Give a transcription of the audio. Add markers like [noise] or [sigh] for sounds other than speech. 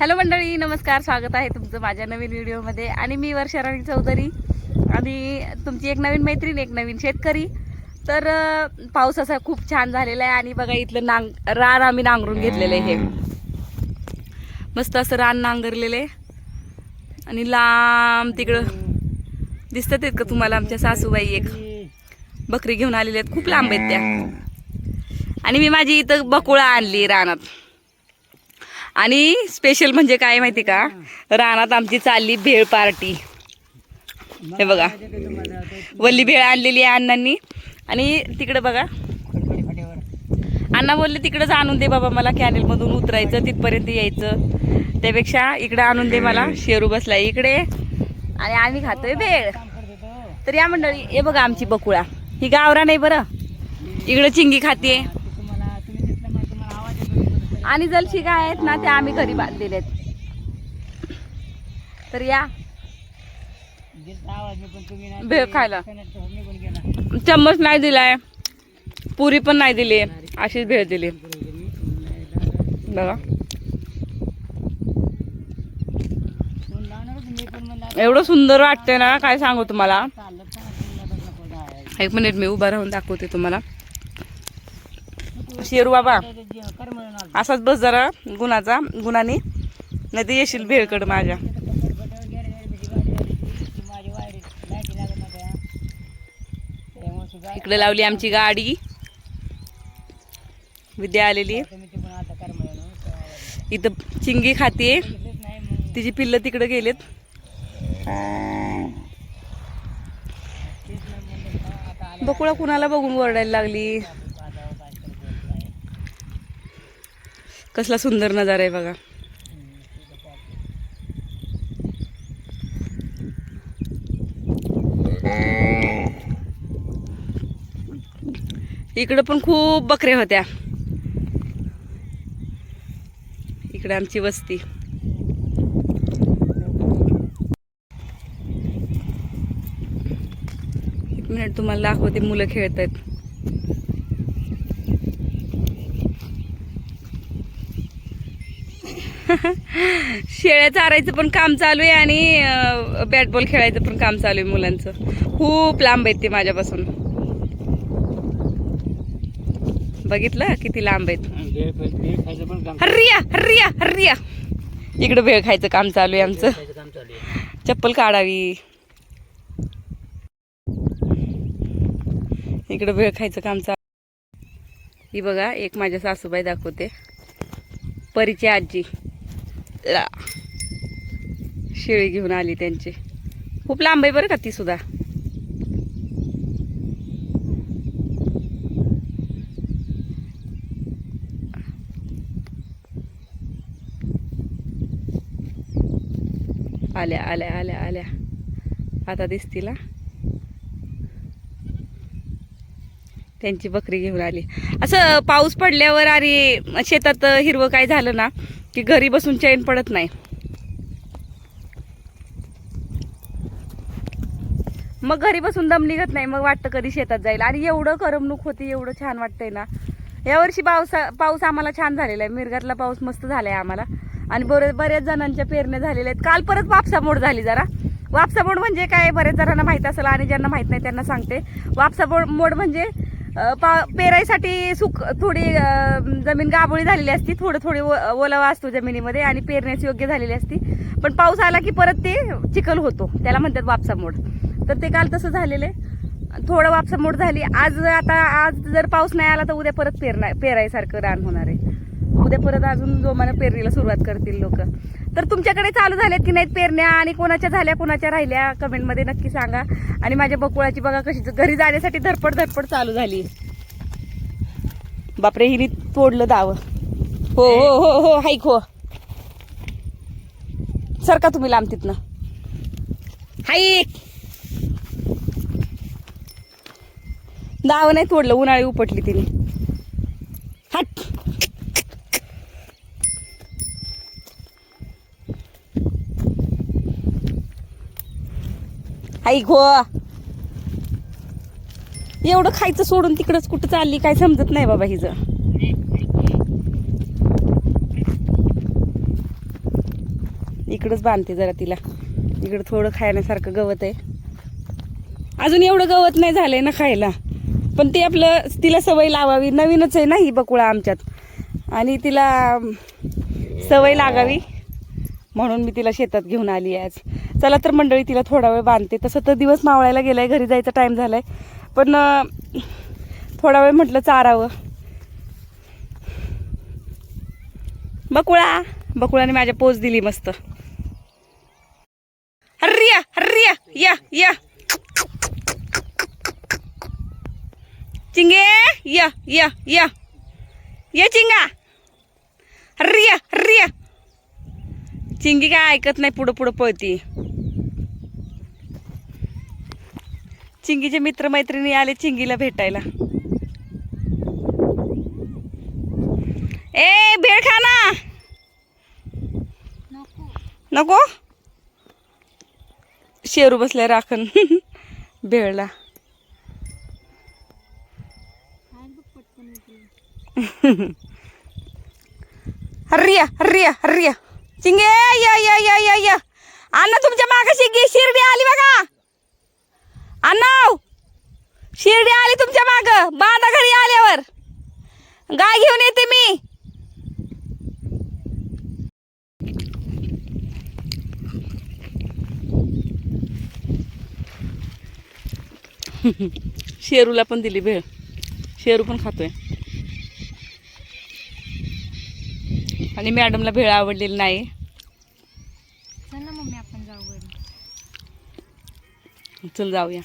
Hello मंडळी नमस्कार स्वागत आहे तुमचं माझ्या नवीन व्हिडिओमध्ये. आणि मी वर्षा राणी चौधरी आणि तुमची एक नवीन मैत्रीण एक नवीन शेतकरी. तर पाऊस असा खूप छान झालेला आहे आणि बघा इथलं नांग रान आम्ही नांगरून घेतलेलं आहे हे. मस्त असं रान नांगरलेलं आहे. आणि लांब तिकडं दिसतात आहेत का तुम्हाला आमच्या सासूबाई एक. बकरी घेऊन आलेल्या आहेत. खूप लांब आहेत त्या. आणि मी माझी इथं बकुळा आणली रानात. आणि स्पेशल म्हणजे काय माहिती का? रानात आमची चालली भेळ पार्टी. हे बघा. वल्ली भेळ आणलेली आहे अण्णांनी. आणि तिकडे बघा. अण्णा बोलले तिकडंच आणून दे बाबा मला कॅनेलमधून उतरायचं तिथपर्यंत यायचं. त्यापेक्षा इकडं आणून दे मला. शेरू बसला इकडे. आणि आम्ही खातोय भेळ. तर या मंडळी हे बघा आमची बकुळा. ही गावरा नाही बरं. इकडं चिंगी खाते आणि जलशी काय आहेत ना त्या आम्ही घरी बांधलेले आहेत. तर या. भेळ खायला. चम्मच नाही दिलाय. पुरी पण नाही दिली. अशीच भेळ दिली. बघा. एवढं सुंदर वाटतंय ना काय सांगू तुम्हाला? एक मिनिट मी उभा राहून दाखवते तुम्हाला. शेरू बाबा. असाच बस जरा गुणाचा गुणाने. नाही तर येशील भेळकड माझ्या. इकडे लावली आमची गाडी. विद्या आलेली. इथं चिंगी खाते. तिची पिल्लं तिकडे गेलेत. बकुळा कुणाला बघून ओरडायला लागली? कसला सुंदर नजारा आहे बघा. इकडं पण खूप बकऱ्या होत्या. इकडे आमची वस्ती. एक मिनिट तुम्हाला दाखवते मुलं खेळत आहेत [laughs] शेळ्या चारायचं पण काम चालू आहे आणि बॅट बॉल खेळायचं पण काम चालू आहे मुलांचं. खूप लांब आहेत ते माझ्यापासून. बघितलं किती लांब आहेत? हर्रिया हर्रिया हर्रिया. इकडं भेळ खायचं काम चालू आहे आमचं. चप्पल काढावी. इकडं भेळ खायचं काम चालू. ही बघा एक माझ्या सासूबाई दाखवते. परीची आजी. शेळी घेऊन आली त्यांची. खूप लांब आहे बरं का ती सुद्धा. आल्या आल्या आल्या आल्या. आता दिसतील त्यांची बकरी घेऊन आली. असं पाऊस पडल्यावर अरे शेतात हिरवं काय झालं ना की घरी बसून चैन पडत नाही. मग घरी बसून दम निघत नाही मग वाटतं कधी शेतात जाईल. आणि एवढं करमणूक होती एवढं छान वाटतंय ना. यावर्षी पावसा पाऊस आम्हाला छान झालेला आहे. मिरगातला पाऊस मस्त झालाय आम्हाला. आणि बरे बऱ्याच जणांच्या पेरण्या झालेल्या आहेत. काल परत वापसामोड झाली जरा. वापसामोड म्हणजे काय? बऱ्याच जणांना माहीत असेल आणि ज्यांना माहीत नाही त्यांना सांगते. वापसा मोड म्हणजे पा पेरायसाठी सुक थोडी जमीन गाबोळी झालेली असती. थोडं थोडी ओलावा असतो जमिनीमध्ये आणि पेरण्याची योग्य झालेली असती. पण पाऊस आला की परत ते चिखल होतो. त्याला म्हणतात वापसा मोड तर ते काल तसं झालेलं आहे. थोडं वापसा मोड झाली. आज आता आज जर पाऊस नाही आला तर उद्या परत पेरणार पेरायसारखं रान होणार आहे. उद्या परत अजून जोमानं पेरणीला सुरुवात करतील लोक. तर तुमच्याकडे चालू झाल्यात की नाहीत पेरण्या? आणि कोणाच्या झाल्या कोणाच्या राहिल्या? कमेंटमध्ये नक्की सांगा. आणि माझ्या बकुळाची बघा कशी घरी जाण्यासाठी धडपड धडपड चालू झाली. बापरे हिने तोडलं दाव. हो हो हो हो हाईक हो सरका तुम्ही लांब तिथनं? हाईक दाव नाही तोडलं उन्हाळी उपटली तिने. ऐक एवढं खायचं सोडून तिकडंच कुठं चालली काय समजत नाही बाबा हिचं. इकडंच बांधते जरा तिला. इकडं थोडं खाण्यासारखं गवत आहे. अजून एवढं गवत नाही झालंय ना खायला. पण ते आपलं तिला सवय लावावी. नवीनच आहे ना ही बकुळा आमच्यात. आणि तिला सवय लागावी. म्हणून मी तिला शेतात घेऊन आली आज. चला तर मंडळी तिला थोडा वेळ बांधते. तसं तर दिवस मावळायला गेलाय घरी जायचा टाईम झालाय. पण थोडा वेळ म्हटलं चारावं. बकुळा बकुळाने माझ्या पोच दिली मस्त. हर्रिया हर्रिया या या चिंगे या या या. चिंगा. हर्रिया हर्रिया चिंगी काय ऐकत नाही पुढं पुढं पळती. चिंगीचे मित्रमैत्रिणी आले चिंगीला भेटायला. ए भेळ खा ना. नको. शेरू बसल्या राखण. [laughs] भेळला. [laughs] रिया रिया रिया चिंगे या या या या या. अण्णा तुमच्या मागाशी गी शिर्डी आली बघा. अण्णा शिर्डी आली तुमच्या माग. बांधा घरी आल्यावर. गाय घेऊन येते मी. [laughs] शेरूला पण दिली भेळ. शेरू पण खातोय. आणि मॅडमला भेळ आवडलेली नाही. चल ना मम्मी आपण जाऊ चल जाऊया.